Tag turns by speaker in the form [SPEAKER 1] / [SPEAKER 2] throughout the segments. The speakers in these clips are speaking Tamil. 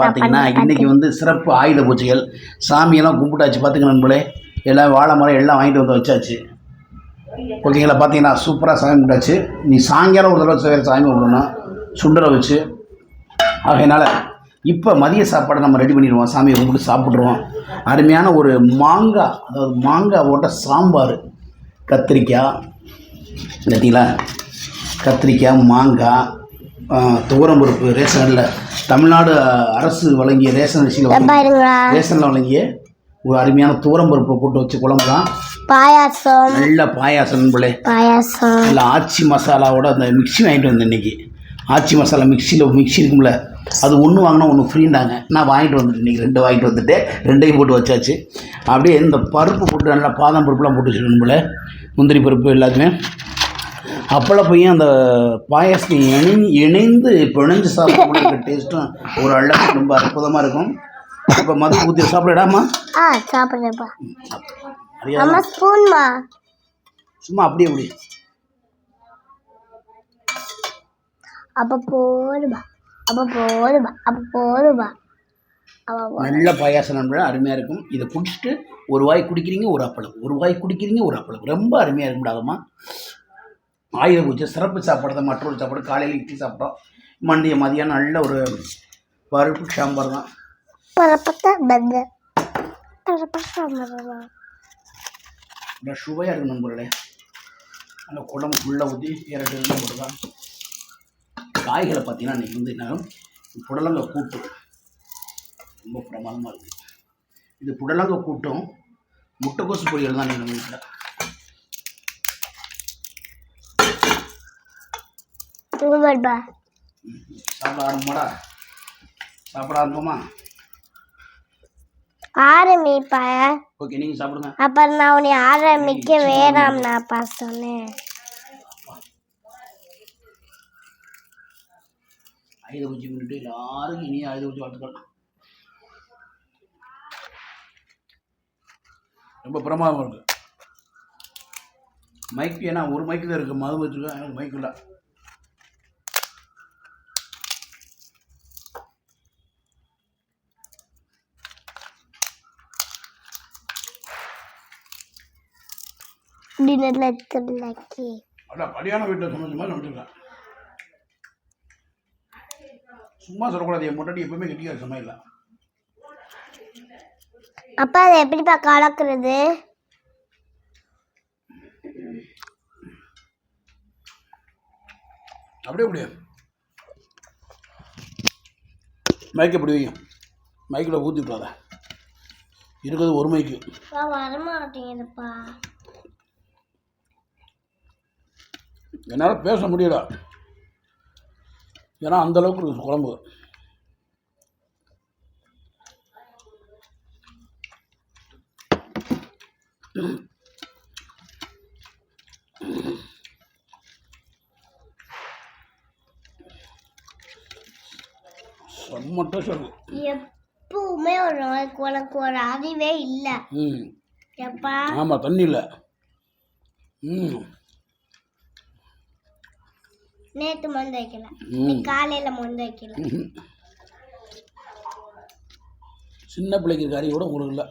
[SPEAKER 1] பார்த்தீங்கன்னா இன்னைக்கு வந்து சிறப்பு ஆயுத பூஜைகள். சாமியெல்லாம் கும்பிட்டாச்சு பார்த்துங்க நண்பர்களே. எல்லாம் வாழை மரம் எல்லாம் வாங்கிட்டு வந்து வச்சாச்சு. ஓகேங்களா பார்த்தீங்கன்னா சூப்பராக சாமி கும்பிட்டாச்சு. நீ சாயங்காலம் ஒரு தடவை சாமி கும்பிடணும். சுண்டரை வச்சு. ஆகையினால இப்போ மதிய சாப்பாடை நம்ம ரெடி பண்ணிடுவோம். சாமியை கும்பிட்டு சாப்பிட்ருவோம் அருமையான ஒரு மாங்காய் அதாவது மாங்காய் போட்ட சாம்பார். கத்திரிக்காய் பார்த்தீங்களா கத்திரிக்காய் மாங்காய் துவரம்பருப்பு ரேஷனில் தமிழ்நாடு அரசு வழங்கிய ரேஷன் அரிசியில் ரேஷனில் வழங்கிய ஒரு அருமையான துவரம்பருப்பை போட்டு வச்சு குழம்பு தான்.
[SPEAKER 2] பாயாசம்.
[SPEAKER 1] நல்ல பாயாசம் பிள்ளை
[SPEAKER 2] பாயாசம்.
[SPEAKER 1] நல்ல ஆச்சி மசாலாவோட அந்த மிக்ஸி வாங்கிட்டு வந்தேன் இன்னைக்கு. ஆச்சி மசாலா மிக்சியில் மிக்ஸி இருக்கும்ல அது ஒன்று வாங்கினா ஒன்று ஃப்ரீண்டாங்க நான் வாங்கிட்டு வந்துட்டேன் இன்றைக்கி ரெண்டு வாங்கிட்டு வந்துட்டு ரெண்டையும் போட்டு வச்சாச்சு. அப்படியே இந்த பருப்பு போட்டு நல்லா பாதாம் பருப்புலாம் போட்டு வச்சுருக்கணும் போல முந்திரி பருப்பு எல்லாத்தையுமே. அப்பள பையன் அந்த பாயாசத்தை இணை இணைந்து பிணைஞ்சு சாப்பிடக்கூடிய டேஸ்ட்டும் ஒரு அழகு ரொம்ப அற்புதமாக இருக்கும். இப்போ மது ஊற்றி சாப்பிடடாமா
[SPEAKER 2] ஆ சாப்பிடுறப்பா அம்மா ஸ்பூன்மா.
[SPEAKER 1] சும்மா அப்படியே அப்படி
[SPEAKER 2] அப்ப போதுமா அப்ப போதுமா அப்ப போதுமா
[SPEAKER 1] நல்ல பாயாசம் நண்பர்கள் அருமையாக இருக்கும். இதை குடிச்சிட்டு ஒரு வாய் குடிக்கிறீங்க ஒரு அப்பளம். ஒரு வாய் குடிக்கிறீங்க ஒரு அப்பளம். ரொம்ப அருமையாக இருக்கும் டாகமா ஆயுத பூஜை சிறப்பு சாப்பாடு தான். மற்றொரு சாப்பாடு காலையில் இட்லி சாப்பிட்டோம். மண்டிய மதியம் நல்ல ஒரு பருப்பு சாம்பார் தான். சுவையாக இருக்கும் நண்பர்களே. நல்ல குழம்பு ஃபுல்லாக ஊற்றி எல்லாம் போட்டுதான் காய்களை பார்த்தீங்கன்னா இன்றைக்கி வந்து என்ன புடலங்க கூட்டு. ரொம்ப பிரமாதமாக இருக்குது இது புடலங்க கூட்டும் முட்டைக்கோசு பொரியல் தான் நம்ம வீட்டில்
[SPEAKER 2] சூப்பர்பா
[SPEAKER 1] சாப்பிட ஆரம்பமாடா சாப்பிட ஆரம்பமா
[SPEAKER 2] ஆரம்பிப்பா.
[SPEAKER 1] ஓகே நீங்கள் சாப்பிடுங்க.
[SPEAKER 2] அப்புறம் நான் உன்னை ஆரம்பிக்க வேணாம்னாப்பா சொன்னேன்.
[SPEAKER 1] ஆயுத பூஜை முன்னிட்டு எல்லாருக்கும் இனிய ஆயுத பூஜை வாழ்த்துக்கள் ரொம்ப பிரமாதமாக இருக்கு. மைக் ஏன்னா ஒரு மைக்கு தான் இருக்குது மது வச்சுருக்கேன். எனக்கு மைக் இல்லை.
[SPEAKER 2] டின்னர்ல இருக்கிறதுலக்கி
[SPEAKER 1] அதான் கல்யாண வீட்டில் சமைச்ச மாதிரி சமைச்சிருக்கேன் சும்மா சொல்லக்கூடாது என் முன்னாடி எப்பவுமே கெட்டிக்கார சமையல
[SPEAKER 2] அப்பா அதை எப்படிப்பா கலக்குறது?
[SPEAKER 1] அப்படியே அப்படியே மைக் எப்படி வையும் மைக்கில் ஊற்றி விட்டாத இருக்கிறது ஒரு மைக்கு.
[SPEAKER 2] வரமாட்டேங்குதுப்பா
[SPEAKER 1] என்னால் பேச முடியல. ஏன்னா அந்த அளவுக்கு இருக்குது குழம்பு. செம்ம டேஸ்ட்
[SPEAKER 2] எப்பவுமே ஒரு நாளைக்கு உனக்கு ஒரு அறிவே இல்லை.
[SPEAKER 1] ம். ஆமாம் தண்ணி இல்லை. ம்.
[SPEAKER 2] நேத்து மருந்து வைக்கல. காலையில மருந்து வைக்கல.
[SPEAKER 1] சின்ன பிள்ளைக்கு இருக்க கூட உங்களுக்கு இல்லை.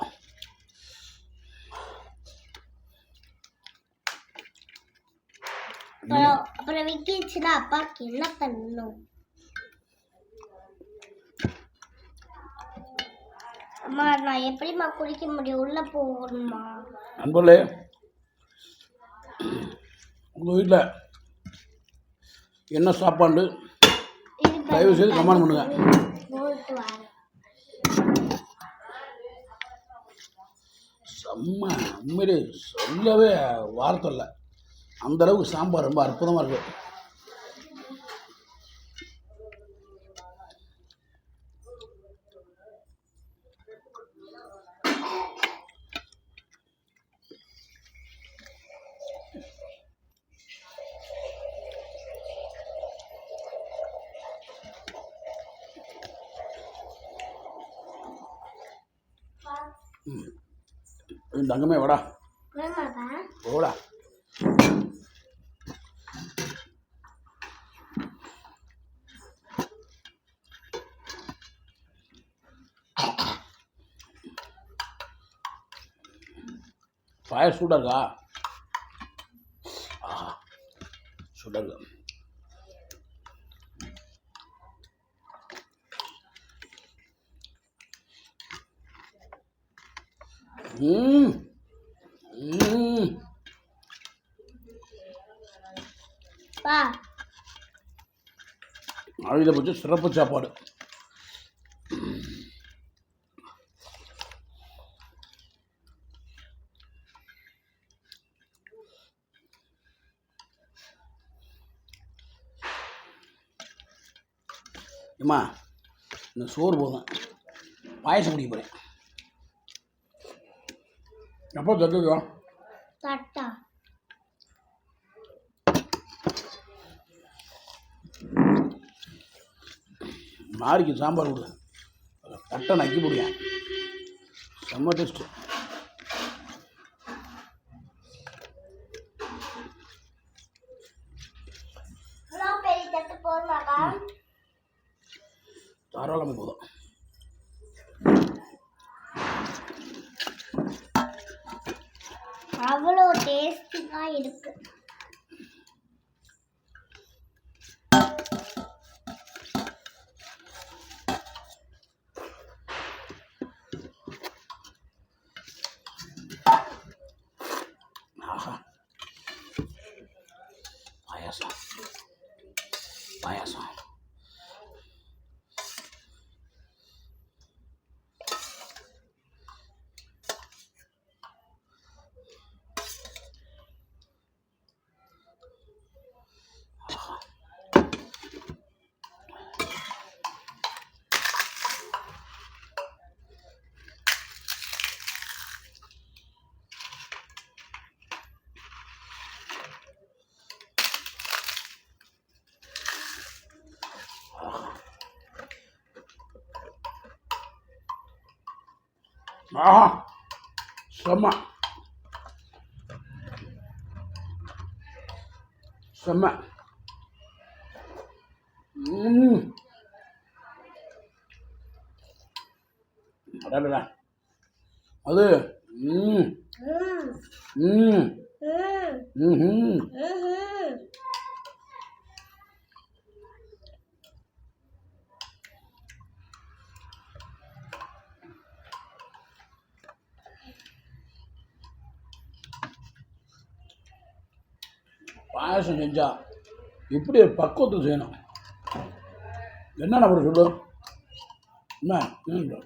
[SPEAKER 2] அப்புறம் விக்கிச்சுன்னா அப்பாவுக்கு என்ன பண்ணணும்? அம்மா நான் எப்படிம்மா குடிக்க முடியும்? உள்ள போகணுமா?
[SPEAKER 1] நண்பர்களே உங்கள் வீட்டில் என்ன சாப்பாடு? தயவு செய்து கமெண்ட் பண்ணுங்கள் செம்ம உண்மையிலே சொல்லவே வார்த்தை இல்லை. அந்தளவுக்கு சாம்பார் ரொம்ப அற்புதமாக இருக்குது என் தங்கமே வாடா. போடா. ஃபயர் சூடாக இருக்கா? சுடங்கம் சூடாக இருக்கு ம். ம்.
[SPEAKER 2] பா.
[SPEAKER 1] ஆயுத பூஜை சிறப்பு சாப்பாடு. அம்மா இந்த சோறு போதும். பாயசம் குடிக்க போகிறேன் எப்போ தட்டுக்கோ
[SPEAKER 2] தட்டா.
[SPEAKER 1] மாறிக்கு சாம்பார் கொடு. தட்டை நக்கி முடியும் செம்ம டேஸ்ட்டு தாராளமாக போதும்
[SPEAKER 2] அவ்வளோ டேஸ்டியாக இருக்கு
[SPEAKER 1] ஆஹா பாயாசம் பாயாசம் ஆஹா செம்ம. செம்ம. ம் அடடா அது ம்.
[SPEAKER 2] ம்.
[SPEAKER 1] ம்
[SPEAKER 2] ம்
[SPEAKER 1] பாயாசம் செஞ்சா இப்படி ஒரு பக்குவத்தை செய்யணும். என்னென்ன அப்புறம் சொல்லு என்ன? என்ன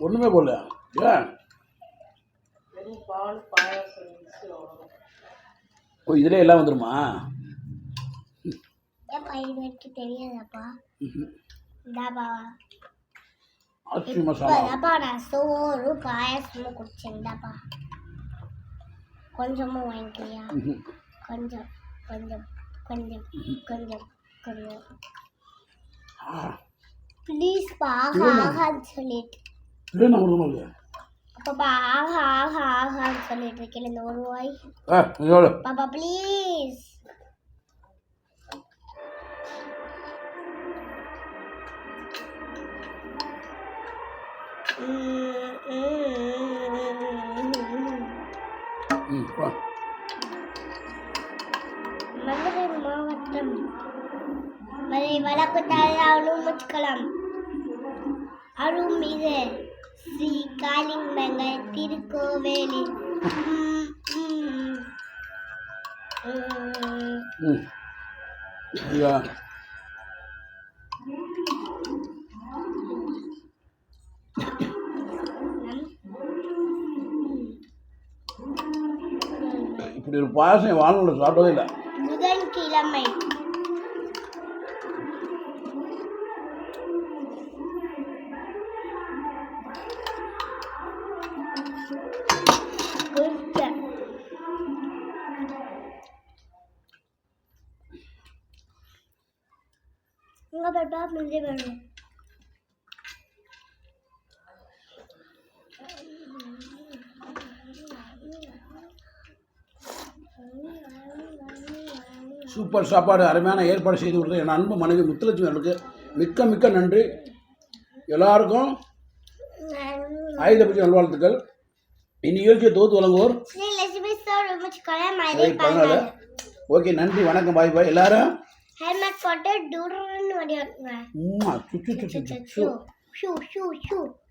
[SPEAKER 1] ஒன்றுமே போடல ஏன்? ஓ இதிலே எல்லாம் வந்துருமா?
[SPEAKER 2] தெரியாதாப்பா. இப்போதாப்பா நான் சோறு பாயசமும் குடிச்சேன்டாப்பா கொஞ்சமும் வாங்கிக்கிறியா. கொஞ்சம் கொஞ்சம் கொஞ்சம் கொஞ்சம் கொஞ்சம்.
[SPEAKER 1] ஆ,
[SPEAKER 2] ப்ளீஸ்ப்பா ஆஹா ஆகான்னு சொல்லிட்டு. பாப்பா ஆஹா ஆஹா ஆகான்னு சொல்லிட்டு இருக்கேன். இந்த ஒரு வாய். பாப்பா ப்ளீஸ் அருள்முச்சுக்கலாம் அருள்மிகு ஸ்ரீ காளிங்கங்கள் திருக்கோவேலில்.
[SPEAKER 1] இப்படி ஒரு என் வாழ்நாளில் சாப்பிட்டதே இல்லை.
[SPEAKER 2] புதன்கிழமை. இங்க பாப்பா முந்தி வேணும்
[SPEAKER 1] சூப்பர் சாப்பாடு அருமையான ஏற்பாடு செய்து கொடுத்த என் அன்பு மனைவி முத்துலட்சுமி அவர்களுக்கு மிக்க மிக்க நன்றி. எல்லாருக்கும் ஆயுத பூஜை நல்வாழ்த்துக்கள். இந்நிகழ்ச்சியை தொகுத்து வழங்குவோர். ஓகே நன்றி வணக்கம் பாய் பாய். எல்லாரும்
[SPEAKER 2] Her mat foto durun
[SPEAKER 1] oluyor. Mua, çu çu çu çu çu.
[SPEAKER 2] Şu şu şu.